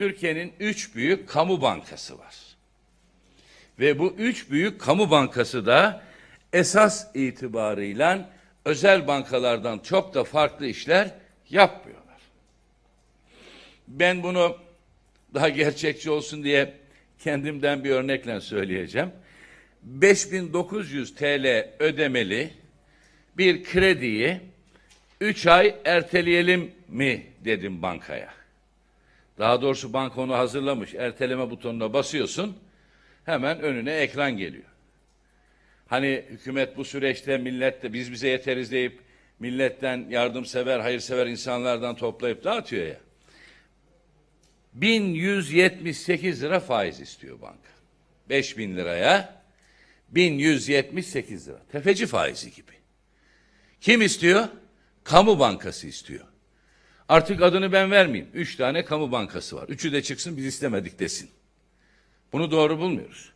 Türkiye'nin üç büyük kamu bankası var. Ve bu üç büyük kamu bankası da esas itibarıyla özel bankalardan çok da farklı işler yapmıyorlar. Ben bunu daha gerçekçi olsun diye kendimden bir örnekle söyleyeceğim. 5900 TL ödemeli bir krediyi 3 ay erteleyelim mi dedim bankaya. Daha doğrusu banka onu hazırlamış. Erteleme butonuna basıyorsun. Hemen önüne ekran geliyor. Hani hükümet bu süreçte millette biz bize yeteriz deyip milletten yardımsever, hayırsever insanlardan toplayıp dağıtıyor ya. 1178 lira faiz istiyor banka. 5000 liraya 1178 lira. Tefeci faizi gibi. Kim istiyor? Kamu bankası istiyor. Artık adını ben vermeyeyim. Üç tane kamu bankası var. Üçü de çıksın biz istemedik desin. Bunu doğru bulmuyoruz.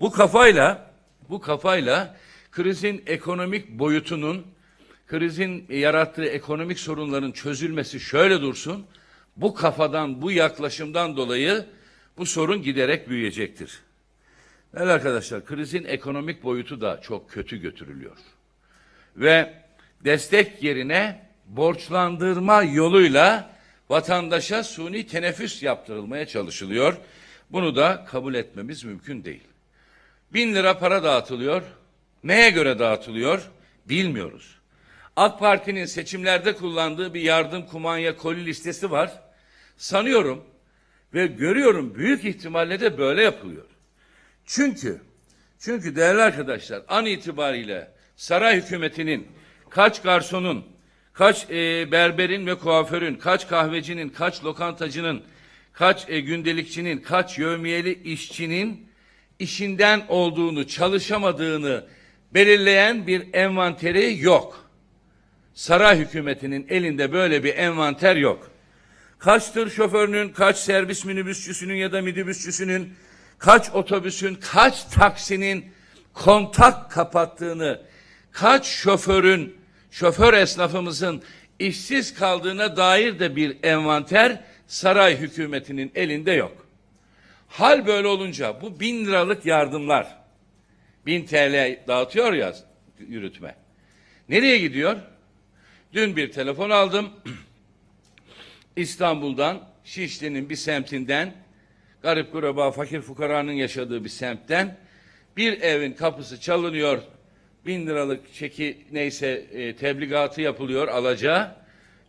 Bu kafayla, bu kafayla krizin ekonomik boyutunun, krizin yarattığı ekonomik sorunların çözülmesi şöyle dursun. Bu kafadan, bu yaklaşımdan dolayı bu sorun giderek büyüyecektir. Evet arkadaşlar, krizin ekonomik boyutu da çok kötü götürülüyor. Ve destek yerine borçlandırma yoluyla vatandaşa suni teneffüs yaptırılmaya çalışılıyor. Bunu da kabul etmemiz mümkün değil. Bin lira para dağıtılıyor. Neye göre dağıtılıyor? Bilmiyoruz. AK Parti'nin seçimlerde kullandığı bir yardım kumanya koli listesi var. Sanıyorum ve görüyorum büyük ihtimalle de böyle yapılıyor. Çünkü çünkü değerli arkadaşlar an itibariyle saray hükümetinin kaç garsonun, kaç e, berberin ve kuaförün, kaç kahvecinin, kaç lokantacının, kaç e, gündelikçinin, kaç yövmiyeli işçinin işinden olduğunu, çalışamadığını belirleyen bir envanteri yok. Saray hükümetinin elinde böyle bir envanter yok. Kaç tır şoförünün, kaç servis minibüsçüsünün ya da midibüsçüsünün, kaç otobüsün, kaç taksinin kontak kapattığını, kaç şoförün, şoför esnafımızın işsiz kaldığına dair de bir envanter saray hükümetinin elinde yok. Hal böyle olunca bu bin liralık yardımlar, bin TL dağıtıyor ya yürütme. Nereye gidiyor? Dün bir telefon aldım. İstanbul'dan, Şişli'nin bir semtinden, garip kuraba, fakir fukaranın yaşadığı bir semtten bir evin kapısı çalınıyor. Bin liralık çeki neyse e, tebligatı yapılıyor alacağı.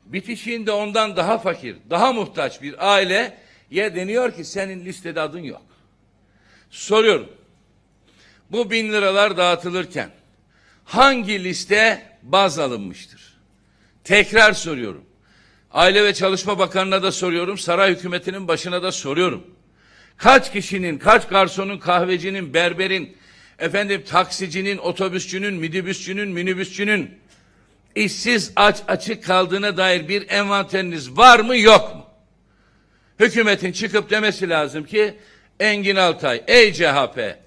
Bitişiğinde ondan daha fakir, daha muhtaç bir aile ya deniyor ki senin listede adın yok. Soruyorum. Bu bin liralar dağıtılırken hangi liste baz alınmıştır? Tekrar soruyorum. Aile ve Çalışma Bakanı'na da soruyorum, saray hükümetinin başına da soruyorum. Kaç kişinin, kaç garsonun, kahvecinin, berberin, efendim taksicinin, otobüsçünün, midibüsçünün, minibüsçünün işsiz aç açık kaldığına dair bir envanteriniz var mı yok mu? Hükümetin çıkıp demesi lazım ki Engin Altay, ey CHP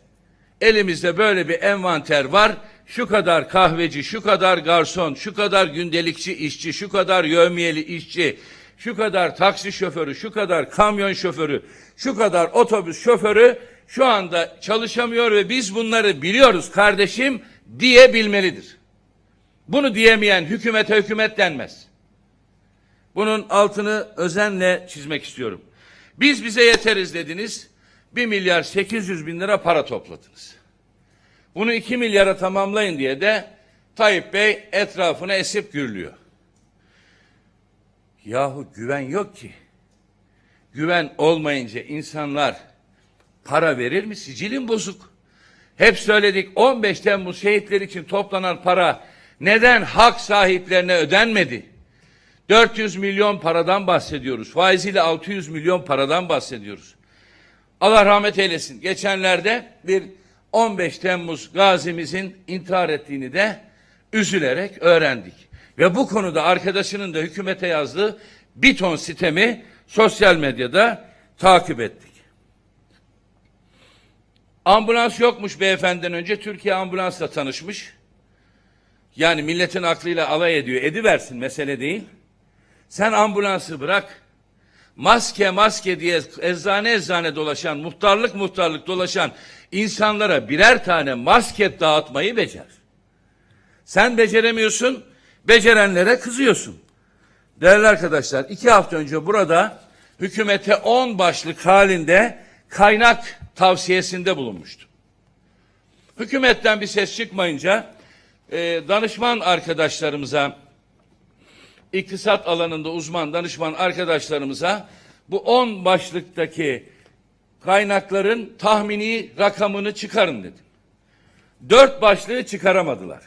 elimizde böyle bir envanter var. Şu kadar kahveci, şu kadar garson, şu kadar gündelikçi işçi, şu kadar yövmiyeli işçi, şu kadar taksi şoförü, şu kadar kamyon şoförü, şu kadar otobüs şoförü şu anda çalışamıyor ve biz bunları biliyoruz kardeşim diyebilmelidir. Bunu diyemeyen hükümete hükümet denmez. Bunun altını özenle çizmek istiyorum. Biz bize yeteriz dediniz. 1 milyar 800 bin lira para topladınız. Bunu 2 milyara tamamlayın diye de Tayyip Bey etrafına esip gürlüyor. Yahu güven yok ki. Güven olmayınca insanlar para verir mi? Sicilin bozuk. Hep söyledik 15 Temmuz şehitler için toplanan para neden hak sahiplerine ödenmedi? 400 milyon paradan bahsediyoruz. Faiziyle 600 milyon paradan bahsediyoruz. Allah rahmet eylesin. Geçenlerde bir 15 Temmuz gazimizin intihar ettiğini de üzülerek öğrendik. Ve bu konuda arkadaşının da hükümete yazdığı bir ton sitemi sosyal medyada takip ettik. Ambulans yokmuş beyefendiden önce Türkiye ambulansla tanışmış. Yani milletin aklıyla alay ediyor. Ediversin mesele değil. Sen ambulansı bırak. maske maske diye eczane eczane dolaşan, muhtarlık muhtarlık dolaşan insanlara birer tane maske dağıtmayı becer. Sen beceremiyorsun, becerenlere kızıyorsun. Değerli arkadaşlar, iki hafta önce burada hükümete 10 başlık halinde kaynak tavsiyesinde bulunmuştum. Hükümetten bir ses çıkmayınca e, danışman arkadaşlarımıza, iktisat alanında uzman danışman arkadaşlarımıza bu 10 başlıktaki kaynakların tahmini rakamını çıkarın dedim. Dört başlığı çıkaramadılar.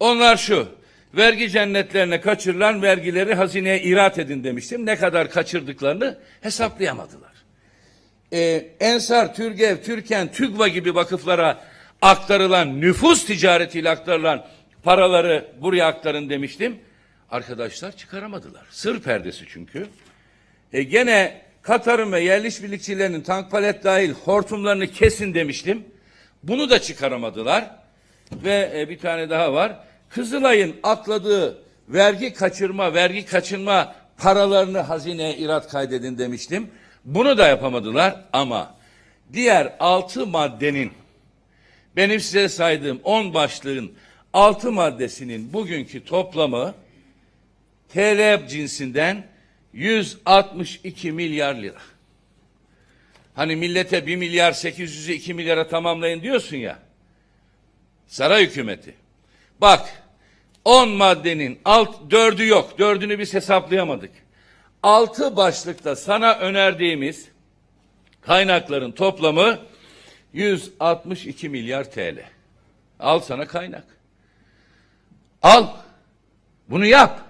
Onlar şu, vergi cennetlerine kaçırılan vergileri hazineye irat edin demiştim. Ne kadar kaçırdıklarını hesaplayamadılar. Ee, Ensar, Türgev, Türken, TÜGVA gibi vakıflara aktarılan, nüfus ticaretiyle aktarılan paraları buraya aktarın demiştim. Arkadaşlar çıkaramadılar. Sır perdesi çünkü. E gene Katar'ın ve yerli birlikçilerinin tank palet dahil hortumlarını kesin demiştim. Bunu da çıkaramadılar. Ve e, bir tane daha var. Kızılay'ın atladığı vergi kaçırma, vergi kaçınma paralarını hazineye irat kaydedin demiştim. Bunu da yapamadılar ama diğer altı maddenin benim size saydığım on başlığın altı maddesinin bugünkü toplamı TL cinsinden 162 milyar lira. Hani millete 1 milyar 800'ü 2 milyara tamamlayın diyorsun ya. Saray hükümeti. Bak 10 maddenin alt dördü yok. Dördünü biz hesaplayamadık. Altı başlıkta sana önerdiğimiz kaynakların toplamı 162 milyar TL. Al sana kaynak. Al. Bunu yap.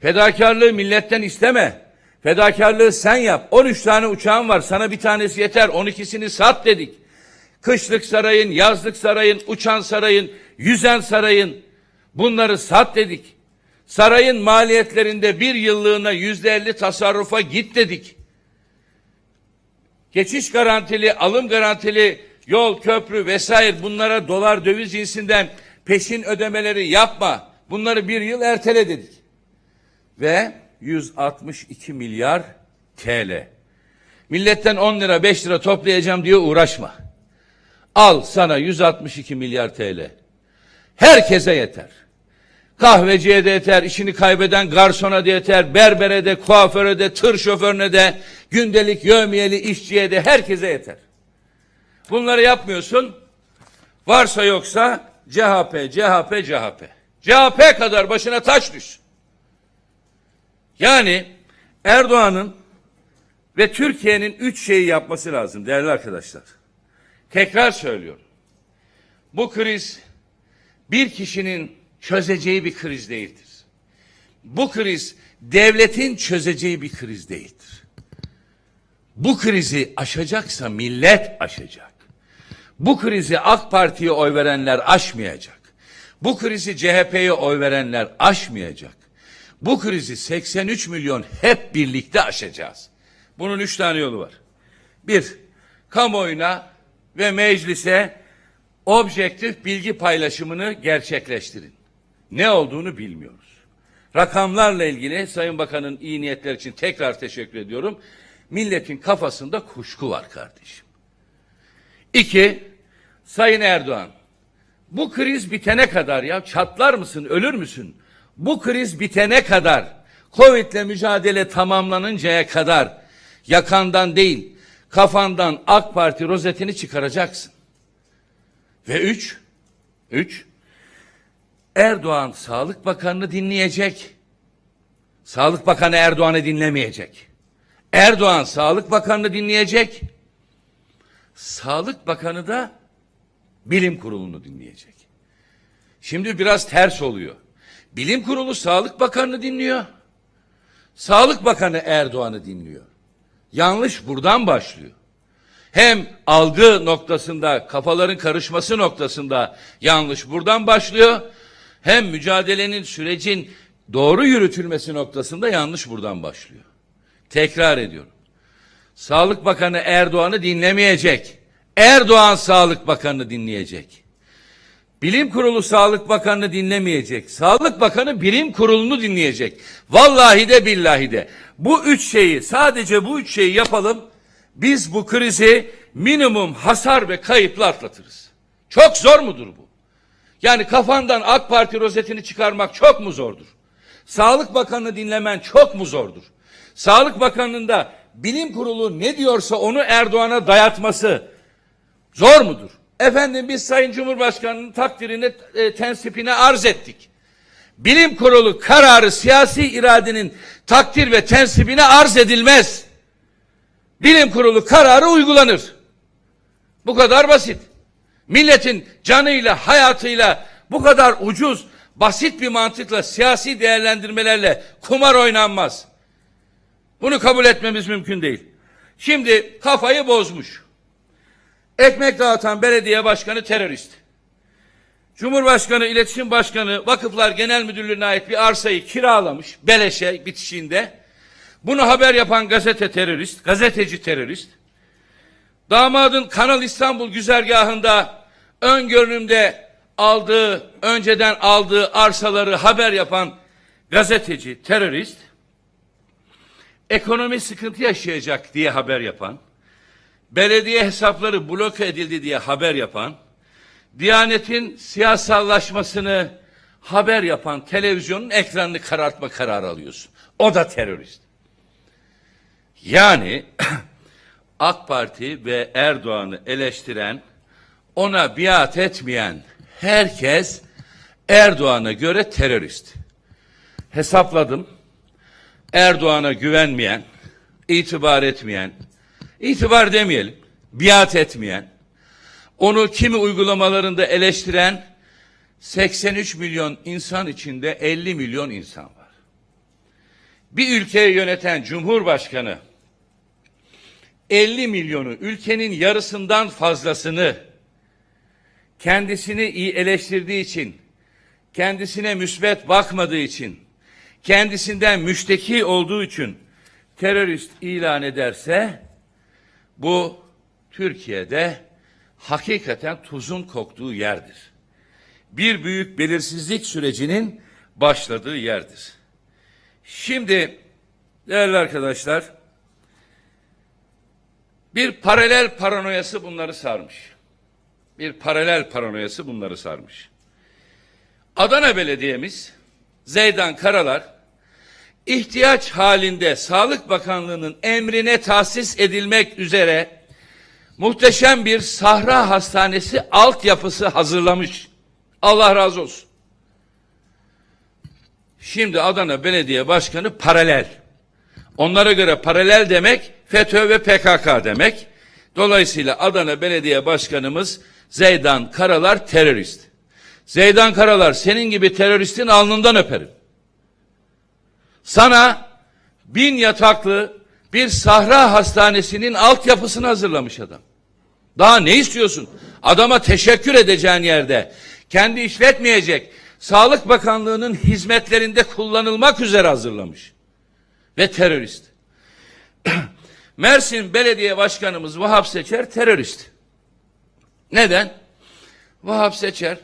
Fedakarlığı milletten isteme. Fedakarlığı sen yap. 13 tane uçağın var. Sana bir tanesi yeter. 12'sini sat dedik. Kışlık sarayın, yazlık sarayın, uçan sarayın, yüzen sarayın. Bunları sat dedik. Sarayın maliyetlerinde bir yıllığına yüzde elli tasarrufa git dedik. Geçiş garantili, alım garantili, yol, köprü vesaire bunlara dolar döviz cinsinden peşin ödemeleri yapma. Bunları bir yıl ertele dedik. Ve 162 milyar TL. Milletten 10 lira 5 lira toplayacağım diye uğraşma. Al sana 162 milyar TL. Herkese yeter. Kahveciye de yeter, işini kaybeden garsona da yeter, berbere de, kuaföre de, tır şoförüne de, gündelik yövmiyeli işçiye de herkese yeter. Bunları yapmıyorsun. Varsa yoksa CHP, CHP, CHP. CHP kadar başına taş düş. Yani Erdoğan'ın ve Türkiye'nin üç şeyi yapması lazım değerli arkadaşlar. Tekrar söylüyorum. Bu kriz bir kişinin çözeceği bir kriz değildir. Bu kriz devletin çözeceği bir kriz değildir. Bu krizi aşacaksa millet aşacak. Bu krizi AK Parti'ye oy verenler aşmayacak. Bu krizi CHP'ye oy verenler aşmayacak. Bu krizi 83 milyon hep birlikte aşacağız. Bunun üç tane yolu var. Bir, kamuoyuna ve meclise objektif bilgi paylaşımını gerçekleştirin. Ne olduğunu bilmiyoruz. Rakamlarla ilgili Sayın Bakan'ın iyi niyetler için tekrar teşekkür ediyorum. Milletin kafasında kuşku var kardeşim. İki, Sayın Erdoğan, bu kriz bitene kadar ya çatlar mısın, ölür müsün? Bu kriz bitene kadar, Covid'le mücadele tamamlanıncaya kadar yakandan değil, kafandan AK Parti rozetini çıkaracaksın. Ve üç, üç, Erdoğan Sağlık Bakanı'nı dinleyecek. Sağlık Bakanı Erdoğan'ı dinlemeyecek. Erdoğan Sağlık Bakanı'nı dinleyecek. Sağlık Bakanı da Bilim Kurulu'nu dinleyecek. Şimdi biraz ters oluyor. Bilim Kurulu Sağlık Bakanı'nı dinliyor. Sağlık Bakanı Erdoğan'ı dinliyor. Yanlış buradan başlıyor. Hem algı noktasında, kafaların karışması noktasında yanlış buradan başlıyor. Hem mücadelenin, sürecin doğru yürütülmesi noktasında yanlış buradan başlıyor. Tekrar ediyorum. Sağlık Bakanı Erdoğan'ı dinlemeyecek. Erdoğan Sağlık Bakanı'nı dinleyecek. Bilim Kurulu Sağlık Bakanı'nı dinlemeyecek. Sağlık Bakanı Bilim Kurulu'nu dinleyecek. Vallahi de billahi de. Bu üç şeyi sadece bu üç şeyi yapalım. Biz bu krizi minimum hasar ve kayıpla atlatırız. Çok zor mudur bu? Yani kafandan AK Parti rozetini çıkarmak çok mu zordur? Sağlık Bakanı'nı dinlemen çok mu zordur? Sağlık Bakanı'nda bilim kurulu ne diyorsa onu Erdoğan'a dayatması zor mudur? Efendim biz Sayın Cumhurbaşkanı'nın takdirini, e, tensipini arz ettik. Bilim kurulu kararı siyasi iradenin takdir ve tensibine arz edilmez. Bilim kurulu kararı uygulanır. Bu kadar basit. Milletin canıyla, hayatıyla bu kadar ucuz, basit bir mantıkla, siyasi değerlendirmelerle kumar oynanmaz. Bunu kabul etmemiz mümkün değil. Şimdi kafayı bozmuş. Ekmek dağıtan belediye başkanı terörist. Cumhurbaşkanı, İletişim Başkanı, Vakıflar Genel Müdürlüğü'ne ait bir arsayı kiralamış, beleşe bitişiğinde. Bunu haber yapan gazete terörist, gazeteci terörist. Damadın Kanal İstanbul güzergahında ön görünümde aldığı, önceden aldığı arsaları haber yapan gazeteci, terörist, ekonomi sıkıntı yaşayacak diye haber yapan, belediye hesapları bloke edildi diye haber yapan, Diyanet'in siyasallaşmasını haber yapan televizyonun ekranını karartma kararı alıyorsun. O da terörist. Yani AK Parti ve Erdoğan'ı eleştiren, ona biat etmeyen herkes Erdoğan'a göre terörist. Hesapladım. Erdoğan'a güvenmeyen, itibar etmeyen, itibar demeyelim, biat etmeyen, onu kimi uygulamalarında eleştiren 83 milyon insan içinde 50 milyon insan var. Bir ülkeyi yöneten Cumhurbaşkanı 50 milyonu ülkenin yarısından fazlasını kendisini iyi eleştirdiği için, kendisine müsbet bakmadığı için, kendisinden müşteki olduğu için terörist ilan ederse bu Türkiye'de hakikaten tuzun koktuğu yerdir. Bir büyük belirsizlik sürecinin başladığı yerdir. Şimdi değerli arkadaşlar bir paralel paranoyası bunları sarmış. Bir paralel paranoyası bunları sarmış. Adana Belediye'miz Zeydan Karalar ihtiyaç halinde Sağlık Bakanlığı'nın emrine tahsis edilmek üzere muhteşem bir sahra hastanesi altyapısı hazırlamış. Allah razı olsun. Şimdi Adana Belediye Başkanı paralel. Onlara göre paralel demek FETÖ ve PKK demek. Dolayısıyla Adana Belediye Başkanımız Zeydan Karalar terörist. Zeydan Karalar senin gibi teröristin alnından öperim. Sana bin yataklı bir sahra hastanesinin altyapısını hazırlamış adam. Daha ne istiyorsun? Adama teşekkür edeceğin yerde kendi işletmeyecek Sağlık Bakanlığı'nın hizmetlerinde kullanılmak üzere hazırlamış. Ve terörist. Mersin Belediye Başkanımız Vahap Seçer terörist. Neden? Vahap Seçer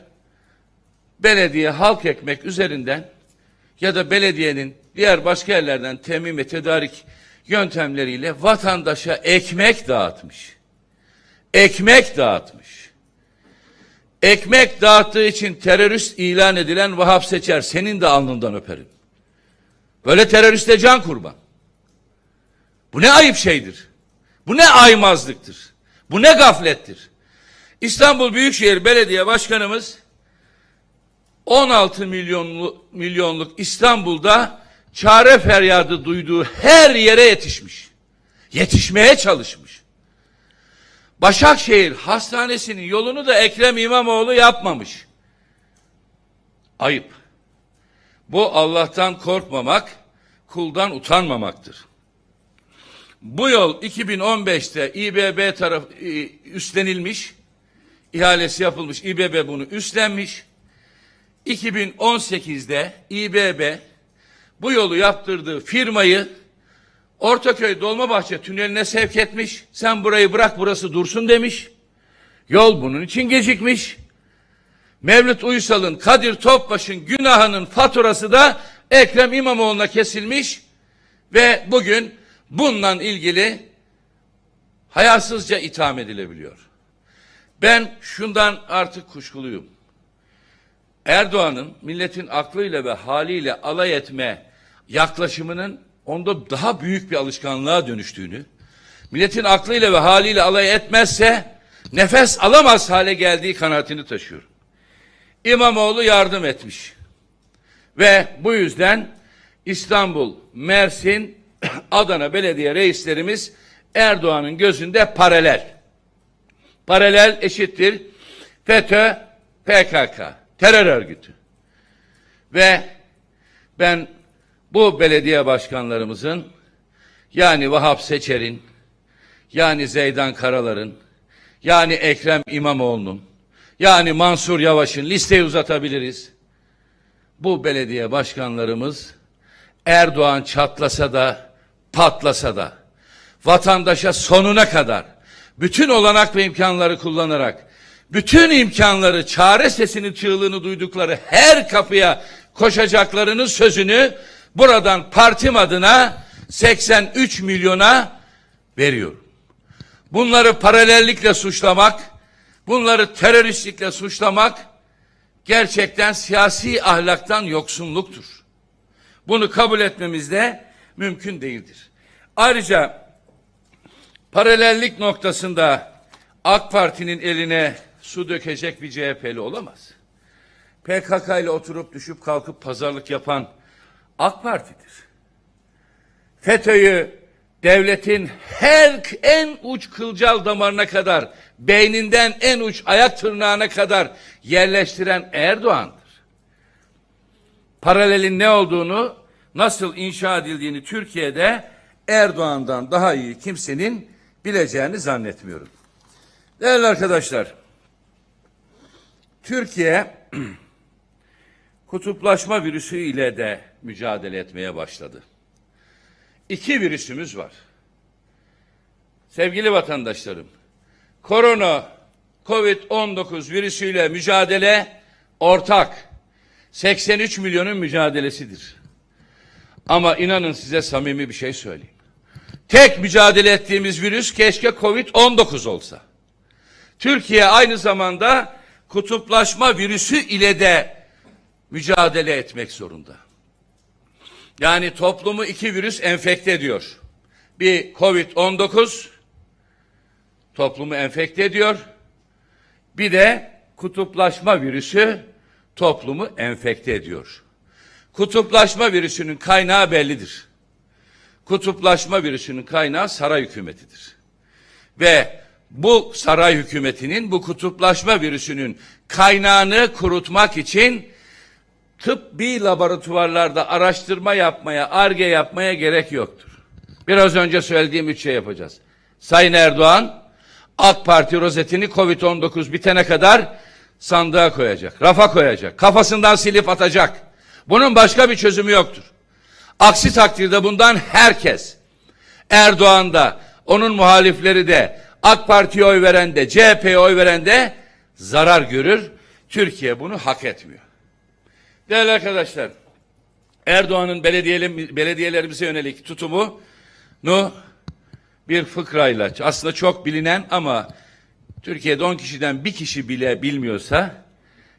belediye halk ekmek üzerinden ya da belediyenin diğer başka yerlerden temin ve tedarik yöntemleriyle vatandaşa ekmek dağıtmış. Ekmek dağıtmış. Ekmek dağıttığı için terörist ilan edilen Vahap Seçer senin de alnından öperim. Böyle teröriste can kurban. Bu ne ayıp şeydir. Bu ne aymazlıktır. Bu ne gaflettir. İstanbul Büyükşehir Belediye Başkanımız 16 milyonlu, milyonluk İstanbul'da çare feryadı duyduğu her yere yetişmiş. Yetişmeye çalışmış. Başakşehir Hastanesi'nin yolunu da Ekrem İmamoğlu yapmamış. Ayıp. Bu Allah'tan korkmamak, kuldan utanmamaktır. Bu yol 2015'te İBB taraf e, üstlenilmiş, ihalesi yapılmış, İBB bunu üstlenmiş. 2018'de İBB bu yolu yaptırdığı firmayı Ortaköy Dolmabahçe tüneline sevk etmiş. Sen burayı bırak burası dursun demiş. Yol bunun için gecikmiş. Mevlüt Uysal'ın, Kadir Topbaş'ın günahının faturası da Ekrem İmamoğlu'na kesilmiş ve bugün bununla ilgili hayasızca itham edilebiliyor. Ben şundan artık kuşkuluyum. Erdoğan'ın milletin aklıyla ve haliyle alay etme yaklaşımının onda daha büyük bir alışkanlığa dönüştüğünü, milletin aklıyla ve haliyle alay etmezse nefes alamaz hale geldiği kanaatini taşıyorum. İmamoğlu yardım etmiş. Ve bu yüzden İstanbul, Mersin, Adana belediye reislerimiz Erdoğan'ın gözünde paralel. Paralel eşittir FETÖ, PKK, terör örgütü. Ve ben bu belediye başkanlarımızın yani Vahap Seçer'in, yani Zeydan Karalar'ın, yani Ekrem İmamoğlu'nun, yani Mansur Yavaş'ın listeyi uzatabiliriz. Bu belediye başkanlarımız Erdoğan çatlasa da patlasa da vatandaşa sonuna kadar bütün olanak ve imkanları kullanarak bütün imkanları çare sesini çığlığını duydukları her kapıya koşacaklarının sözünü buradan partim adına 83 milyona veriyorum. Bunları paralellikle suçlamak, bunları teröristlikle suçlamak gerçekten siyasi ahlaktan yoksunluktur. Bunu kabul etmemiz de mümkün değildir. Ayrıca paralellik noktasında AK Parti'nin eline su dökecek bir CHP'li olamaz. PKK ile oturup düşüp kalkıp pazarlık yapan AK Parti'dir. FETÖ'yü devletin her en uç kılcal damarına kadar, beyninden en uç ayak tırnağına kadar yerleştiren Erdoğan'dır. Paralelin ne olduğunu, nasıl inşa edildiğini Türkiye'de Erdoğan'dan daha iyi kimsenin bileceğini zannetmiyorum. Değerli arkadaşlar, Türkiye kutuplaşma virüsü ile de mücadele etmeye başladı. İki virüsümüz var. Sevgili vatandaşlarım, korona COVID-19 virüsüyle mücadele ortak. 83 milyonun mücadelesidir. Ama inanın size samimi bir şey söyleyeyim. Tek mücadele ettiğimiz virüs keşke Covid-19 olsa. Türkiye aynı zamanda kutuplaşma virüsü ile de mücadele etmek zorunda. Yani toplumu iki virüs enfekte ediyor. Bir Covid-19 toplumu enfekte ediyor. Bir de kutuplaşma virüsü toplumu enfekte ediyor. Kutuplaşma virüsünün kaynağı bellidir. Kutuplaşma virüsünün kaynağı saray hükümetidir. Ve bu saray hükümetinin bu kutuplaşma virüsünün kaynağını kurutmak için tıbbi laboratuvarlarda araştırma yapmaya, arge yapmaya gerek yoktur. Biraz önce söylediğim üç şey yapacağız. Sayın Erdoğan, AK Parti rozetini Covid-19 bitene kadar sandığa koyacak, rafa koyacak, kafasından silip atacak. Bunun başka bir çözümü yoktur. Aksi takdirde bundan herkes, Erdoğan da, onun muhalifleri de, AK Parti'ye oy veren de, CHP'ye oy veren de zarar görür. Türkiye bunu hak etmiyor. Değerli arkadaşlar, Erdoğan'ın belediyelerimize yönelik tutumu nu bir fıkrayla aslında çok bilinen ama Türkiye'de 10 kişiden bir kişi bile bilmiyorsa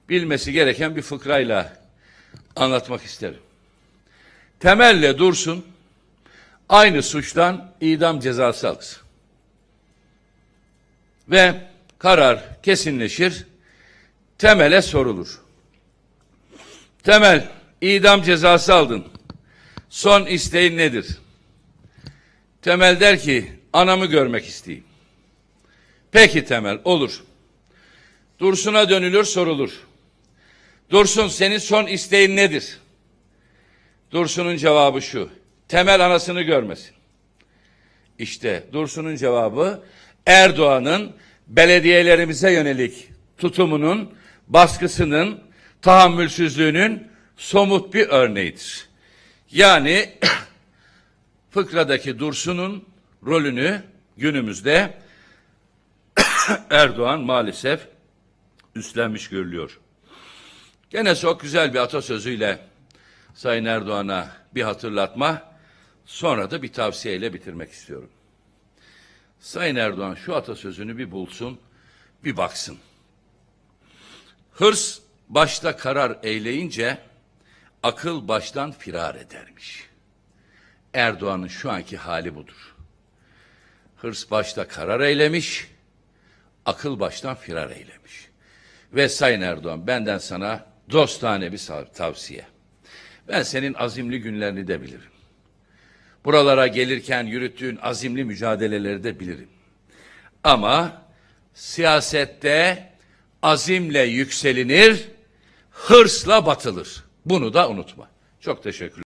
bilmesi gereken bir fıkrayla anlatmak isterim. Temelle dursun aynı suçtan idam cezası alsın. Ve karar kesinleşir, temele sorulur. Temel, idam cezası aldın. Son isteğin nedir? Temel der ki, anamı görmek isteyeyim. Peki Temel, olur. Dursun'a dönülür, sorulur. Dursun, senin son isteğin nedir? Dursun'un cevabı şu, Temel anasını görmesin. İşte Dursun'un cevabı, Erdoğan'ın belediyelerimize yönelik tutumunun, baskısının, tahammülsüzlüğünün somut bir örneğidir. Yani fıkradaki Dursun'un rolünü günümüzde Erdoğan maalesef üstlenmiş görülüyor. Gene çok güzel bir atasözüyle Sayın Erdoğan'a bir hatırlatma, sonra da bir tavsiyeyle bitirmek istiyorum. Sayın Erdoğan şu atasözünü bir bulsun, bir baksın. Hırs başta karar eyleyince akıl baştan firar edermiş. Erdoğan'ın şu anki hali budur. Hırs başta karar eylemiş, akıl baştan firar eylemiş. Ve Sayın Erdoğan benden sana dostane bir tavsiye. Ben senin azimli günlerini de bilirim. Buralara gelirken yürüttüğün azimli mücadeleleri de bilirim. Ama siyasette azimle yükselinir, hırsla batılır. Bunu da unutma. Çok teşekkür